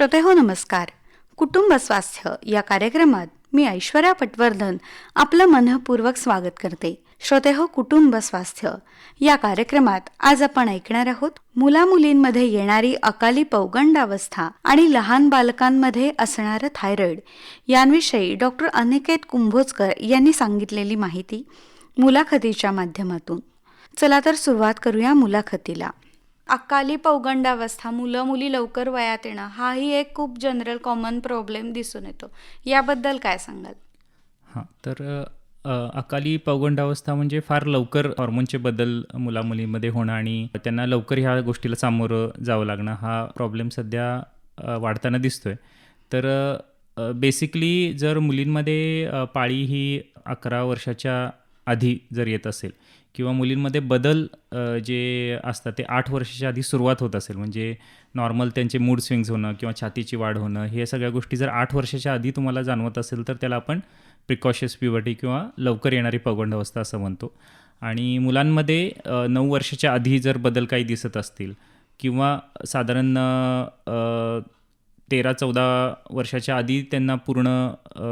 श्रोतेहो नमस्कार. कुटुंब स्वास्थ्य या कार्यक्रमात मी ऐश्वर्या पटवर्धन आपलं मनपूर्वक स्वागत करते. श्रोतेहो कुटुंब स्वास्थ्य या कार्यक्रमात आज आपण ऐकणार आहोत मुलामुलींमध्ये येणारी अकाली पौगंडावस्था आणि लहान बालकांमध्ये असणारं थायरॉइड यांविषयी डॉक्टर अनिकेत कुंभोजकर यांनी सांगितलेली माहिती मुलाखतीच्या माध्यमातून. चला तर सुरुवात करूया मुलाखतीला. अकाली पौगंडावस्था मुलं मुली लवकर वयात येणं हाही एक खूप जनरल कॉमन प्रॉब्लेम दिसून येतो. याबद्दल काय सांगाल? हां तर अकाली पौगंडावस्था म्हणजे फार लवकर हॉर्मोनचे बदल मुलामुलींमध्ये होणं आणि त्यांना लवकर ह्या गोष्टीला सामोरं जावं लागणं हा प्रॉब्लेम सध्या वाढताना दिसतोय. तर बेसिकली जर मुलींमध्ये पाळी ही अकरा वर्षाच्या आधी जर येत असेल किंवा मुलींमध्ये बदल जे असतात ते आठ वर्षाच्या आधी सुरुवात होत असेल. म्हणजे नॉर्मल त्यांचे मूड स्विंग्स होणं किंवा छातीची वाढ होणं हे सगळ्या गोष्टी जर आठ वर्षाच्या आधी तुम्हाला जाणवत असेल तर त्याला आपण प्रिकॉशियस प्युबर्टी किंवा लवकर येणारी पौगंडावस्था असं म्हणतो. आणि मुलांमध्ये नऊ वर्षाच्या आधी जर बदल काही दिसत असतील किंवा साधारण तेरा चौदा वर्षाच्या आधी त्यांना पूर्ण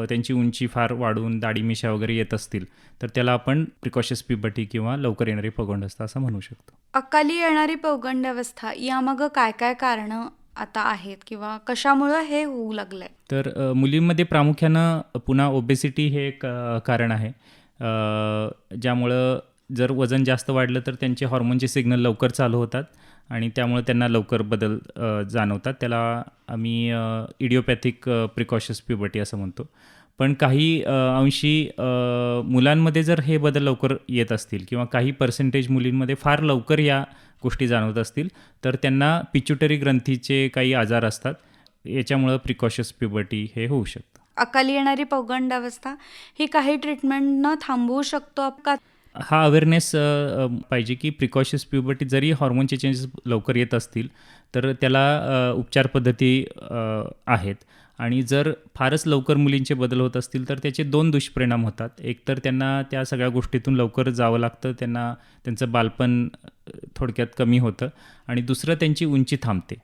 त्यांची उंची फार वाढून दाढी मिशा वगैरे येत असतील तर त्याला आपण प्रिकॉशियस प्युबर्टी किंवा लवकर येणारी पौगंडावस्था असं म्हणू शकतो. अकाली येणारी पौगंडावस्था यामागं काय काय कारणं आता आहेत किंवा कशामुळं हे होऊ लागलंय? तर मुलींमध्ये प्रामुख्यानं पुन्हा ओबेसिटी हे एक कारण आहे. ज्यामुळं जर वजन जास्त वाढलं तर त्यांचे हॉर्मोनचे सिग्नल लवकर चालू होतात. आणि त्यामुळे त्यांना लवकर बदल जाणवतात. त्याला आम्ही इडिओपॅथिक प्रिकॉशस प्युबर्टी असं म्हणतो. पण काही अंशी मुलांमध्ये जर हे बदल लवकर येत असतील किंवा काही पर्सेंटेज मुलींमध्ये फार लवकर या गोष्टी जाणवत असतील तर त्यांना पिच्युटरी ग्रंथीचे काही आजार असतात. याच्यामुळं प्रिकॉशस प्युबर्टी हे होऊ शकतं. अकाली येणारी पौगंडावस्था ही काही ट्रीटमेंट न थांबवू शकतो का? हा अवेअरनेस पाहिजे की प्रिकॉशस प्युबर्टी जरी हॉर्मोनचे चेंजेस लवकर येत असतील तर त्याला उपचार पद्धती आहेत. आणि जर फारच लवकर मुलींचे बदल होत असतील तर त्याचे दोन दुष्परिणाम होतात. एक तर त्यांना त्या सगळ्या गोष्टीतून लवकर जावं लागतं त्यांना त्यांचं बालपण थोडक्यात कमी होतं. आणि दुसरं त्यांची उंची थांबते.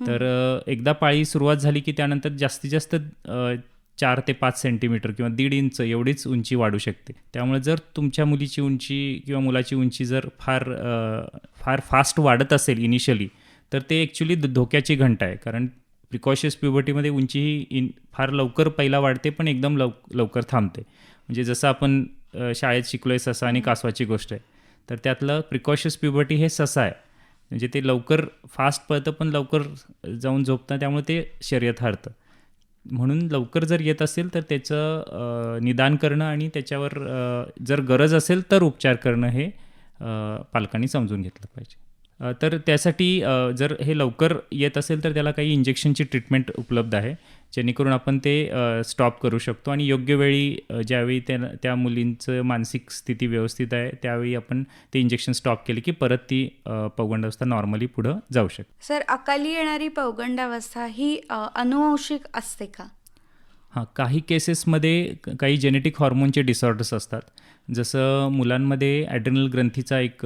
तर एकदा पाळी सुरुवात झाली की त्यानंतर जास्तीत जास्त चार ते पाच सेंटीमीटर किंवा दीड इंच एवढीच उंची वाढू शकते. त्यामुळे जर तुमच्या मुलीची उंची किंवा मुलाची उंची जर फार फार फास्ट वाढत असेल इनिशियली तर ते ॲक्च्युली धोक्याची घंटा आहे. कारण प्रिकॉशियस प्युबर्टीमध्ये उंची ही इन फार लवकर पहिला वाढते पण एकदम लव लवकर थांबते. म्हणजे जसं आपण शाळेत शिकलो आहे ससा आणि कासवाची गोष्ट आहे. तर त्यातलं प्रिकॉशियस प्युबर्टी हे ससा आहे. म्हणजे ते लवकर फास्ट पळतं पण लवकर जाऊन झोपतं त्यामुळे ते शर्यत हरतं. म्हणून लवकर जर येत असेल तर त्याचं निदान करणं आणि त्याच्यावर जर गरज असेल तर उपचार करणं हे पालकांनी समजून घेतलं पाहिजे. तर त्यासाठी जर हे लवकर येत असेल तर त्याला काही इंजेक्शनची ट्रीटमेंट उपलब्ध आहे. जेणेकरून आपण ते स्टॉप करू शकतो. आणि योग्य वेळी ज्यावेळी त्या त्या मुलींचं मानसिक स्थिती व्यवस्थित आहे त्यावेळी आपण ते इंजेक्शन स्टॉप केले की परत ती पौगंडावस्था नॉर्मली पुढं जाऊ शकते. सर अकाली येणारी पौगंडावस्था ही अनुवंशिक असते का? हां काही केसेसमध्ये काही जेनेटिक हॉर्मोनचे डिसऑर्डर्स असतात. जसं मुलांमध्ये ॲड्रिनल ग्रंथीचा एक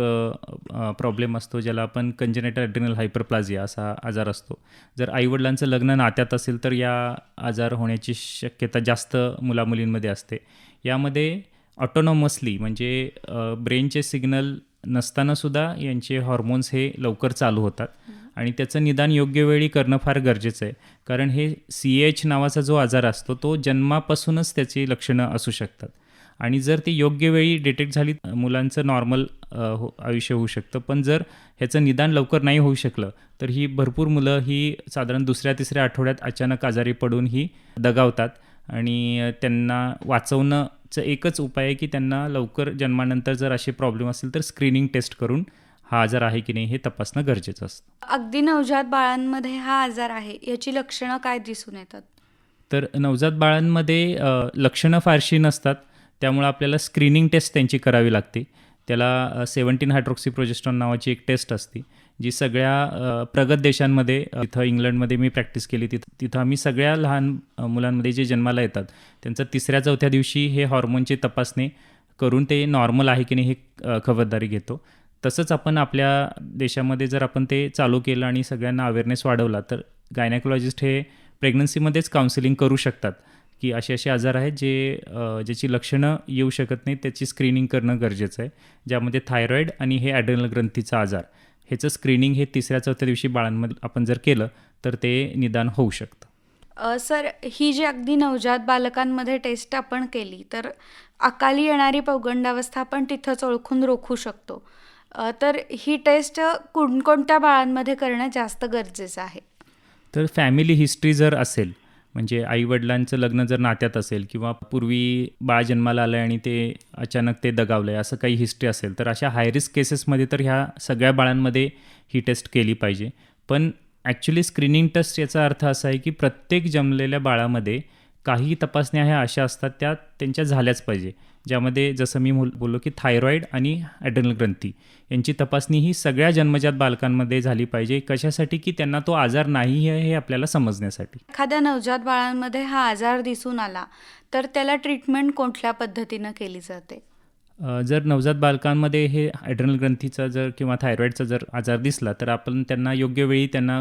प्रॉब्लेम असतो ज्याला आपण कंजनेटर ॲड्रिनल हायपरप्लाझिया असा आजार असतो. जर आईवडिलांचं लग्न नात्यात असेल तर या आजार होण्याची शक्यता जास्त मुलामुलींमध्ये असते. यामध्ये ऑटोनॉमसली म्हणजे ब्रेनचे सिग्नल नसतानासुद्धा यांचे हॉर्मोन्स हे लवकर चालू होतात. आणि त्याचं निदान योग्य वेळी करणं फार गरजेचं आहे. कारण हे सी एच नावाचा जो आजार असतो तो जन्मापासूनच त्याची लक्षणं असू शकतात. आणि जर ती योग्य वेळी डिटेक्ट झाली मुलांचं नॉर्मल हो आयुष्य होऊ शकतं. पण जर ह्याचं निदान लवकर नाही होऊ शकलं तर ही भरपूर मुलं ही साधारण दुसऱ्या तिसऱ्या आठवड्यात अचानक आजारी पडून ही दगावतात. आणि त्यांना वाचवणंचं एकच उपाय आहे की त्यांना लवकर जन्मानंतर जर असे प्रॉब्लेम असेल तर स्क्रीनिंग टेस्ट करून हा आजार आहे की नाही हे तपासणं गरजेचं असतं. अगदी नवजात बाळांमध्ये हा आजार आहे याची लक्षणं काय दिसून येतात? तर नवजात बाळांमध्ये लक्षणं फारशी नसतात. त्यामुळं आपल्याला स्क्रीनिंग टेस्ट त्यांची करावी लागते. त्याला सेवन्टीन हायड्रोक्सी प्रोजेस्ट्रॉन नावाची एक टेस्ट असते जी सगळ्या प्रगत देशांमध्ये तिथं इथं इंग्लंडमध्ये मी प्रॅक्टिस केली. तिथं तिथं आम्ही सगळ्या लहान मुलांमध्ये जे जन्माला येतात त्यांचं तिसऱ्या चौथ्या दिवशी हे हॉर्मोनची तपासणी करून ते नॉर्मल आहे की नाही हे खबरदारी घेतो. तसंच आपण आपल्या देशामध्ये जर आपण ते चालू केलं आणि सगळ्यांना अवेअरनेस वाढवला तर गायनॅकोलॉजिस्ट हे प्रेग्नन्सीमध्येच काउन्सिलिंग करू शकतात. की असे असे आजार आहेत जे ज्याची लक्षणं येऊ शकत नाही त्याची स्क्रीनिंग करणं गरजेचं आहे. ज्यामध्ये थायरॉईड आणि हे ॲड्रेनल ग्रंथीचा आजार. ह्याचं स्क्रीनिंग हे तिसऱ्या चौथ्या दिवशी बाळांमध्ये आपण जर केलं तर ते निदान होऊ शकतं. सर ही जी अगदी नवजात बालकांमध्ये टेस्ट आपण केली तर अकाली येणारी पौगंडावस्था आपण तिथंच ओळखून रोखू शकतो. तर ही टेस्ट कोणकोणत्या बाळांमध्ये करणं जास्त गरजेचं आहे? तर फॅमिली हिस्ट्री जर असेल म्हणजे आईवडिलांचं लग्न जर नात्यात असेल किंवा पूर्वी बाळ जन्माला आलं आहे आणि ते अचानक ते दगावलं आहे असं काही हिस्ट्री असेल तर अशा हायरिस्क केसेसमध्ये तर ह्या सगळ्या बाळांमध्ये ही टेस्ट केली पाहिजे. पण ॲक्च्युली स्क्रीनिंग टेस्ट याचा अर्थ असा आहे की प्रत्येक जमलेल्या बाळामध्ये काही तपासण्या ह्या अशा असतात त्या त्यांच्या झाल्याच पाहिजे. ज्यामध्ये जसं मी बोल- बोललो की थायरॉईड आणि ॲड्रेनल ग्रंथी यांची तपासणी ही सगळ्या जन्मजात बालकांमध्ये झाली पाहिजे कशासाठी की त्यांना तो आजार नाही आहे हे आपल्याला समजण्यासाठी. एखाद्या नवजात बाळांमध्ये हा आजार दिसून आला तर त्याला ट्रीटमेंट कुठल्या पद्धतीनं केली जाते? जर नवजात बालकांमध्ये हे ॲड्रनल ग्रंथीचा जर किंवा थायरॉईडचा जर आजार दिसला तर आपण त्यांना योग्य वेळी त्यांना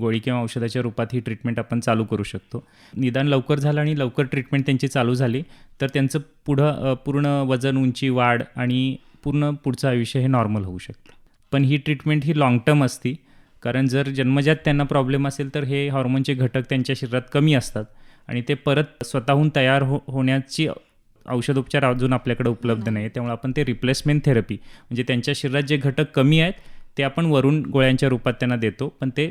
गोळी किंवा औषधाच्या रूपात ही ट्रीटमेंट आपण चालू करू शकतो. निदान लवकर झालं आणि लवकर ट्रीटमेंट त्यांची चालू झाली तर त्यांचं पुढं पूर्ण वजन उंची वाढ आणि पूर्ण पुढचं आयुष्य हे नॉर्मल होऊ शकतं. पण ही ट्रीटमेंट ही लाँग टर्म असती कारण जर जन्मजात त्यांना प्रॉब्लेम असेल तर हे हॉर्मोनचे घटक त्यांच्या शरीरात कमी असतात आणि ते परत स्वतःहून तयार हो होण्याची औषधोपचार अजून आपल्याकडे उपलब्ध नाही त्यामुळे आपण ते रिप्लेसमेंट थेरपी म्हणजे त्यांच्या शरीरात जे घटक कमी आहेत ते आपण वरून गोळ्यांच्या रूपात त्यांना देतो पण ते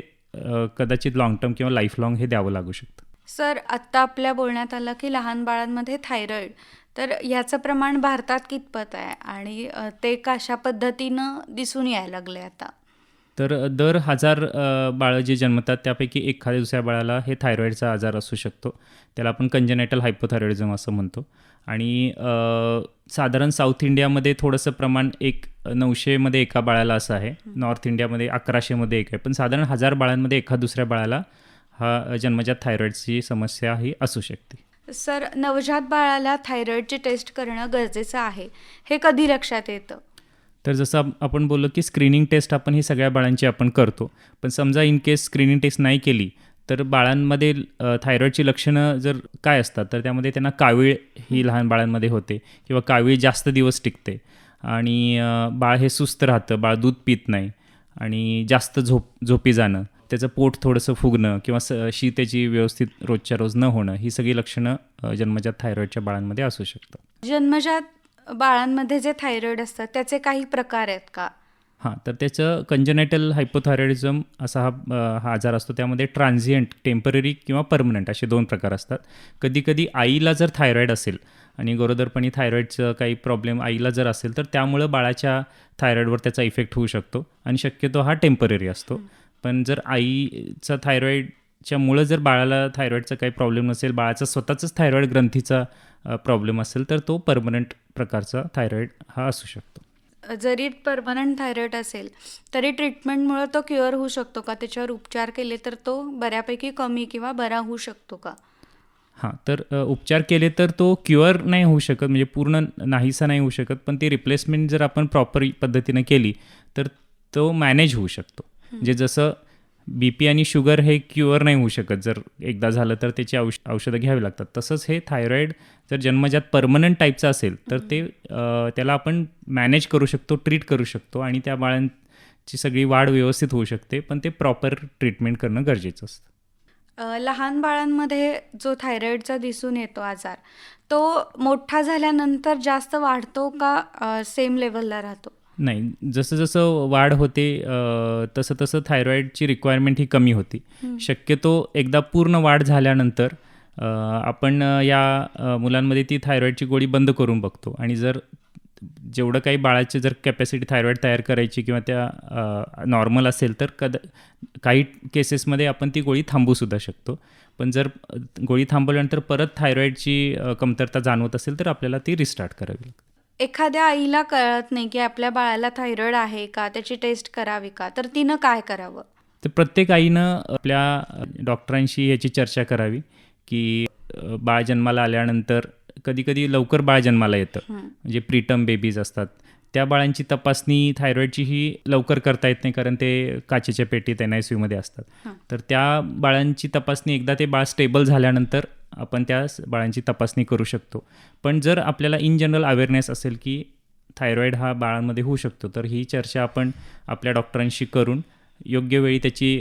कदाचित लाँग टर्म किंवा लाईफ लाँग हे द्यावं लागू शकतं. सर आत्ता आपल्या बोलण्यात आलं की लहान बाळांमध्ये थायरॉईड तर याचं प्रमाण भारतात कितपत आहे? आणि ते कशा पद्धतीनं दिसून यायला लागले आता? तर दर हजार बाळं जे जन्मतात त्यापैकी एखाद्या दुसऱ्या बाळाला हे थायरॉईडचा आजार असू शकतो. त्याला आपण कंजेनायटल हायपोथायरॉइडिझम असं म्हणतो. आणि साधारण साऊथ इंडियामध्ये थोडंसं प्रमाण एक नऊशेमध्ये एका बाळाला असं आहे. नॉर्थ इंडियामध्ये अकराशेमध्ये एक आहे. पण साधारण हजार बाळांमध्ये एका दुसऱ्या बाळाला हा जन्मजात थायरॉईडची समस्या ही असू शकते. सर नवजात बाळाला थायरॉईडची टेस्ट करणं गरजेचं आहे. हे कधी लक्षात येतं? तर जसं आप- आपण बोललो की स्क्रीनिंग टेस्ट आपण ही सगळ्या बाळांची आपण करतो. पण समजा इन केस स्क्रीनिंग टेस्ट नाही केली तर बाळांमध्ये थायरॉईडची लक्षणं जर काय असतात तर त्यामध्ये त्यांना कावीळ ही लहान बाळांमध्ये होते किंवा कावीळ जास्त दिवस टिकते. आणि बाळ हे सुस्त राहतं बाळ दूध पित नाही आणि जास्त झोप झोपी जाणं त्याचं पोट थोडंसं फुगणं किंवा स शी त्याची व्यवस्थित रोजच्या रोज न होणं ही सगळी लक्षणं जन्मजात थायरॉईडच्या बाळांमध्ये असू शकतात. जन्मजात बाळांमध्ये जे थायरॉईड असतात त्याचे काही प्रकार आहेत का? हां तर त्याचं कंजनायटल हायपोथायरॉइडिझम असा हा हा आजार असतो. त्यामध्ये ट्रान्झियंट टेंपररी किंवा परमनंट असे दोन प्रकार असतात. कधीकधी आईला जर थायरॉईड असेल आणि गरोदरपणी थायरॉईडचं काही प्रॉब्लेम आईला जर असेल तर त्यामुळं बाळाच्या थायरॉईडवर त्याचा इफेक्ट होऊ शकतो. आणि शक्यतो हा टेंपररी असतो. पण जर आईचा थायरॉईडच्यामुळं जर बाळाला थायरॉईडचा काही प्रॉब्लेम नसेल बाळाचा स्वतःचाच थायरॉईड ग्रंथीचा प्रॉब्लेम असेल तर तो परमनंट प्रकारचा थायरॉईड हा असू शकतो. जरी परमनंट थायरॉईड असेल तरी ट्रीटमेंटमुळे तो क्युअर होऊ शकतो का? त्याच्यावर उपचार केले तर तो बऱ्यापैकी कमी किंवा बरा होऊ शकतो का? हां तर उपचार केले तर तो क्युअर नाही होऊ शकत म्हणजे पूर्ण नाहीसा नाही होऊ शकत पण ती रिप्लेसमेंट जर आपण प्रॉपर पद्धतीनं केली तर तो मॅनेज होऊ शकतो. म्हणजे जसं बी पी आणि शुगर हे क्युअर नाही होऊ शकत. जर एकदा झालं तर त्याची औष औषधं घ्यावी लागतात. तसंच हे थायरॉईड जर जन्मजात परमनंट टाईपचं असेल तर ते त्याला आपण मॅनेज करू शकतो ट्रीट करू शकतो आणि त्या बाळांची सगळी वाढ व्यवस्थित होऊ शकते. पण ते प्रॉपर ट्रीटमेंट करणं गरजेचं असतं. लहान बाळांमध्ये जो थायरॉईडचा दिसून येतो आजार तो मोठा झाल्यानंतर जास्त वाढतो का सेम लेवलला राहतो? नाही जसं जसं वाढ होते तसं तसं थायरॉईडची रिक्वायरमेंट ही कमी होती. शक्यतो एकदा पूर्ण वाढ झाल्यानंतर आपण या मुलांमध्ये ती थायरॉईडची गोळी बंद करून बघतो. आणि जर जेवढं काही बाळाची जर कॅपॅसिटी थायरॉईड तयार करायची किंवा त्या नॉर्मल असेल तर कद काही केसेसमध्ये आपण ती गोळी थांबवूसुद्धा शकतो. पण जर गोळी थांबवल्यानंतर परत थायरॉईडची कमतरता जाणवत असेल तर आपल्याला ती रिस्टार्ट करावी लागते. एखाद्या आईला कळत नाही की आपल्या बाळाला थायरॉईड आहे का? त्याची टेस्ट करावी का? तर तिनं काय करावं? तर प्रत्येक आईनं आपल्या डॉक्टरांशी याची चर्चा करावी की बाळ जन्माला आल्यानंतर कधी कधी लवकर बाळ जन्माला येतं. म्हणजे प्रीटम बेबीज असतात त्या बाळांची तपासणी थायरॉईडची ही लवकर करता येत नाही कारण ते काचेच्या पेटीत एन आय सी यूमध्ये असतात. तर त्या बाळांची तपासणी एकदा ते बाळ स्टेबल झाल्यानंतर आपण त्या बाळांची तपासणी करू शकतो. पण जर आपल्याला इन जनरल अवेअरनेस असेल की थायरॉईड हा बाळांमध्ये होऊ शकतो तर ही चर्चा आपण आपल्या डॉक्टरांशी करून योग्य वेळी त्याची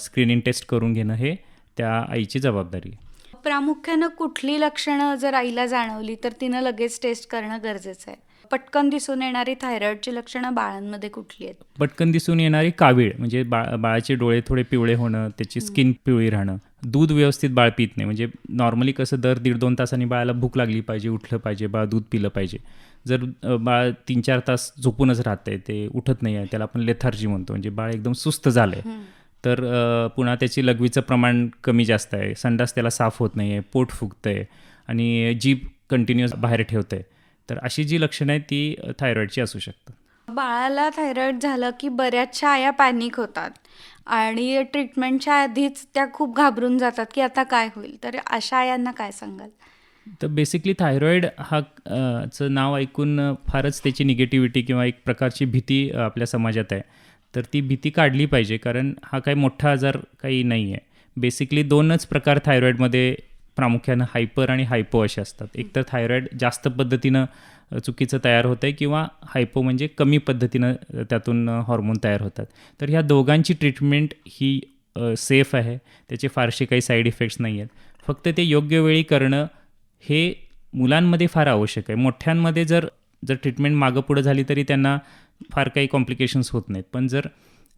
स्क्रीनिंग टेस्ट करून घेणं हे त्या आईची जबाबदारी आहे. प्रामुख्यानं कुठली लक्षणं जर आईला जाणवली तर तिनं लगेच टेस्ट करणं गरजेचं आहे. पटकन दिसून येणारी थायरॉईडची लक्षणं बाळांमध्ये कुठली आहेत? पटकन दिसून येणारी कावीळ म्हणजे बा बाळाचे डोळे थोडे पिवळे होणं त्याची स्किन पिवळी राहणं दूध व्यवस्थित बाळ पित नाही. म्हणजे नॉर्मली कसं दर दीड दोन तासांनी बाळाला भूक लागली पाहिजे उठलं पाहिजे बाळ दूध पिलं पाहिजे. जर बाळ तीन चार तास झोपूनच राहतंय ते उठत नाही आहे त्याला आपण लेथार्जी म्हणतो. म्हणजे बाळ एकदम सुस्त झालं आहे तर पुन्हा त्याची लघवीचं प्रमाण कमी जास्त आहे. संडास त्याला साफ होत नाही आहे पोट फुगतं आहे आणि जीभ कंटिन्युअस बाहेर ठेवतं आहे तर अशी जी लक्षणं आहेत ती थायरॉईडची असू शकतात. बाळाला थायरॉईड झालं की बऱ्याचशा आया पॅनिक होतात. आणि ट्रीटमेंटच्या आधीच त्या खूप घाबरून जातात की आता काय होईल. तर अशा यांना काय सांगाल? तर बेसिकली थायरॉईड हा चं नाव ऐकून फारच त्याची निगेटिव्हिटी किंवा एक प्रकारची भीती आपल्या समाजात आहे. तर ती भीती काढली पाहिजे कारण हा काही मोठा आजार काही नाही आहे बेसिकली दोनच प्रकार थायरॉईडमध्ये प्रामुख्यानं हायपर आणि हायपो असे असतात. एक तर थायरॉईड जास्त पद्धतीनं चुकीचं तयार होतं आहे किंवा हायपो म्हणजे कमी पद्धतीनं त्यातून हॉर्मोन तयार होतात. तर ह्या दोघांची ट्रीटमेंट ही सेफ आहे. त्याचे फारसे काही साईड इफेक्ट्स नाही आहेत फक्त ते योग्य वेळी करणं हे मुलांमध्ये फार आवश्यक आहे. मोठ्यांमध्ये जर जर ट्रीटमेंट मागं पुढं झाली तरी त्यांना फार काही कॉम्प्लिकेशन्स होत नाहीत. पण जर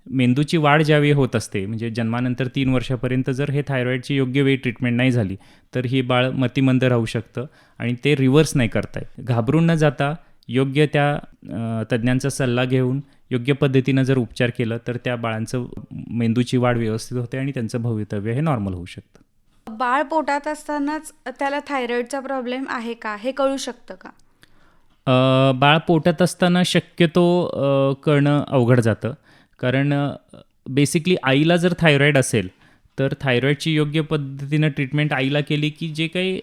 मेंदूची वाढ ज्यावेळी होत असते म्हणजे जन्मानंतर तीन वर्षापर्यंत जर हे थायरॉईडची योग्य वेळी ट्रीटमेंट नाही झाली तर ही बाळ मतिमंद राहू शकतं आणि ते रिव्हर्स नाही करता येत घाबरून न जाता योग्य त्या तज्ज्ञांचा सल्ला घेऊन योग्य पद्धतीनं जर उपचार केलं तर त्या बाळांचं मेंदूची वाढ व्यवस्थित होते आणि त्यांचं भवितव्य हे नॉर्मल होऊ शकतं. बाळ पोटात असतानाच त्याला थायरॉईडचा प्रॉब्लेम आहे का? हे कळू शकतं का? बाळ पोटात असताना शक्यतो अ, कळणं अवघड जातं. कारण बेसिकली आईला जर थायरॉईड असेल तर थायरॉईडची योग्य पद्धतीनं ट्रीटमेंट आईला केली की जे काही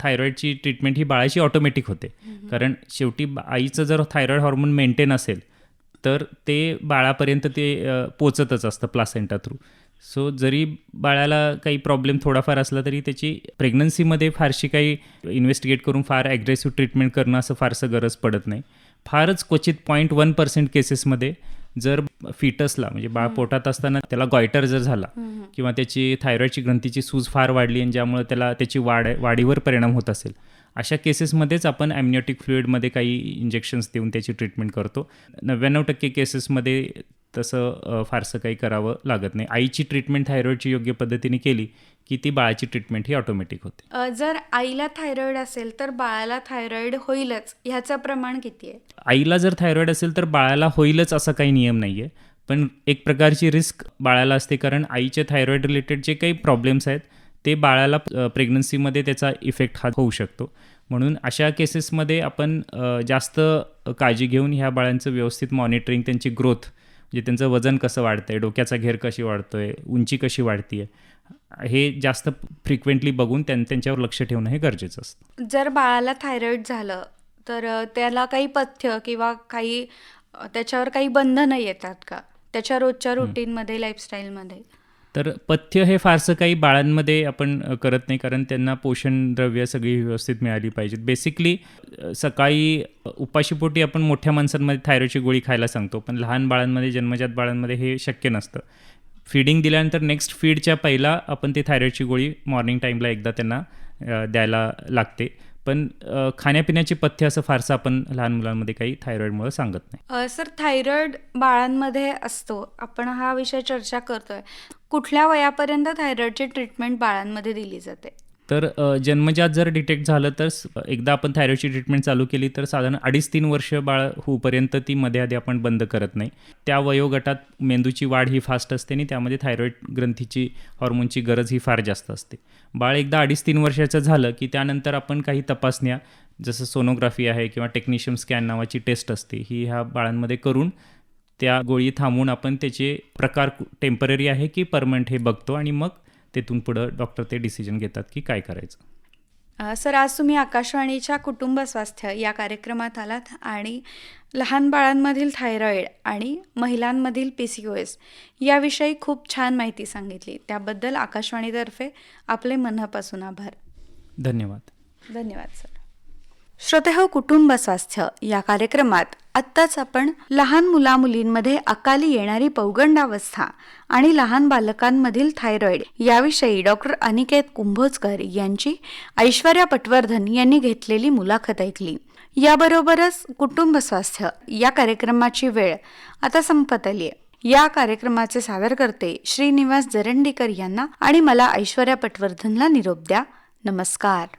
थायरॉईडची ट्रीटमेंट ही बाळाची ऑटोमॅटिक होते. कारण शेवटी बा- आईचं जर थायरॉईड हॉर्मोन मेंटेन असेल तर ते बाळापर्यंत ते पोचतच असतं प्लासेंटा थ्रू सो जरी बाळाला काही प्रॉब्लेम थोडाफार असला तरी त्याची प्रेग्नन्सीमध्ये फारशी काही इन्व्हेस्टिगेट करून फार ॲग्रेसिव्ह ट्रीटमेंट करणं असं फारसं गरज पडत नाही. फारच क्वचित पॉईंट वन पर्सेंट केसेसमध्ये जर फिटसला म्हणजे बाळ पोटात असताना त्याला गॉयटर जर झाला किंवा त्याची थायरॉईडची ग्रंथीची सूज फार वाढली आणि ज्यामुळे त्याला त्याची वाढ वाढीवर परिणाम होत असेल अशा केसेसमध्येच आपण ॲम्निओटिक फ्लुइडमध्ये काही इंजेक्शन्स देऊन त्याची ट्रीटमेंट करतो. नव्याण्णव टक्के केसेसमध्ये तसं फारसं काही करावं लागत नाही. आईची ट्रीटमेंट थायरॉईडची योग्य पद्धतीने केली की ती बाळाची ट्रीटमेंट ही ऑटोमॅटिक होते. जर आईला थायरॉईड असेल तर बाळाला थायरॉईड होईलच. ह्याचं प्रमाण किती आहे? आईला जर थायरॉईड असेल तर बाळाला होईलच असा काही नियम नाही आहे पण एक प्रकारची रिस्क बाळाला असते कारण आईचे थायरॉईड रिलेटेड जे काही प्रॉब्लेम्स आहेत ते बाळाला प्रेग्नन्सीमध्ये त्याचा इफेक्ट हा होऊ शकतो. म्हणून अशा केसेसमध्ये आपण जास्त काळजी घेऊन ह्या बाळांचं व्यवस्थित मॉनिटरिंग त्यांची ग्रोथ म्हणजे त्यांचं वजन कसं वाढतं आहे डोक्याचा घेर कशी वाढतो आहे उंची कशी वाढती आहे हे जास्त फ्रिक्वेंटली बघून त्यां त्यांच्यावर लक्ष ठेवणं हे गरजेचं असतं. जर बाळाला थायरॉईड झालं तर त्याला काही पथ्य किंवा काही त्याच्यावर काही बंधनं येतात का? त्याच्या रोजच्या रुटीनमध्ये लाईफस्टाईलमध्ये तर पथ्य हे फारसं काही बाळांमध्ये आपण करत नाही कारण त्यांना पोषण द्रव्य सगळी व्यवस्थित मिळाली पाहिजेत. बेसिकली सकाळी उपाशीपोटी आपण मोठ्या माणसांमध्ये थायरॉईडची गोळी खायला सांगतो पण लहान बाळांमध्ये जन्मजात बाळांमध्ये हे शक्य नसतं. फीडिंग दिल्यानंतर नेक्स्ट फीडच्या पहिला आपण ते थायरॉईडची गोळी मॉर्निंग टाईमला एकदा त्यांना द्यायला लागते. पण खाण्यापिण्याचे पथ्य असं फारसं आपण लहान मुलांमध्ये काही थायरॉईडमुळे सांगत नाही. सर थायरॉईड बाळांमध्ये असतो. आपण हा विषय चर्चा करतोय. कुठल्या वयापर्यंत थायरॉईडची ट्रीटमेंट बाळांमध्ये दिली जाते? तर जन्मजात जर डिटेक्ट झालं तर एकदा आपण थायरॉईडची ट्रीटमेंट चालू केली तर साधारण अडीच तीन वर्ष बाळ होऊपर्यंत ती मध्ये आधी आपण बंद करत नाही. त्या वयोगटात मेंदूची वाढ ही फास्ट असते आणि त्यामध्ये थायरॉईड ग्रंथीची हॉर्मोनची गरज ही फार जास्त असते. बाळ एकदा अडीच तीन वर्षाचं झालं की त्यानंतर आपण काही तपासण्या जसं सोनोग्राफी आहे किंवा टेक्निशियम स्कॅन नावाची टेस्ट असते ही ह्या बाळांमध्ये करून त्या गोळी थांबवून आपण त्याचे प्रकार टेंपररी आहे की परमनंट हे बघतो आणि मग तेथून पुढं डॉक्टर ते डिसिजन घेतात की काय करायचं. सर आज तुम्ही आकाशवाणीच्या कुटुंब स्वास्थ्य या कार्यक्रमात आलात आणि लहान बाळांमधील थायरॉईड आणि महिलांमधील पी सी ओ एस याविषयी खूप छान माहिती सांगितली. त्याबद्दल आकाशवाणीतर्फे आपले मनापासून आभार. धन्यवाद. धन्यवाद सर. श्रोते हो कुटुंब स्वास्थ्य या कार्यक्रमात आत्ताच आपण लहान मुलामुलींमध्ये अकाली येणारी पौगंडावस्था आणि लहान बालकांमधील थायरॉईड याविषयी डॉक्टर अनिकेत कुंभोजकर यांची ऐश्वर्या पटवर्धन यांनी घेतलेली मुलाखत ऐकली. याबरोबरच कुटुंब स्वास्थ्य या कार्यक्रमाची वेळ आता संपत आली आहे. या कार्यक्रमाचे सादरकर्ते श्रीनिवास जरंडीकर यांना आणि मला ऐश्वर्या पटवर्धनला निरोप द्या. नमस्कार.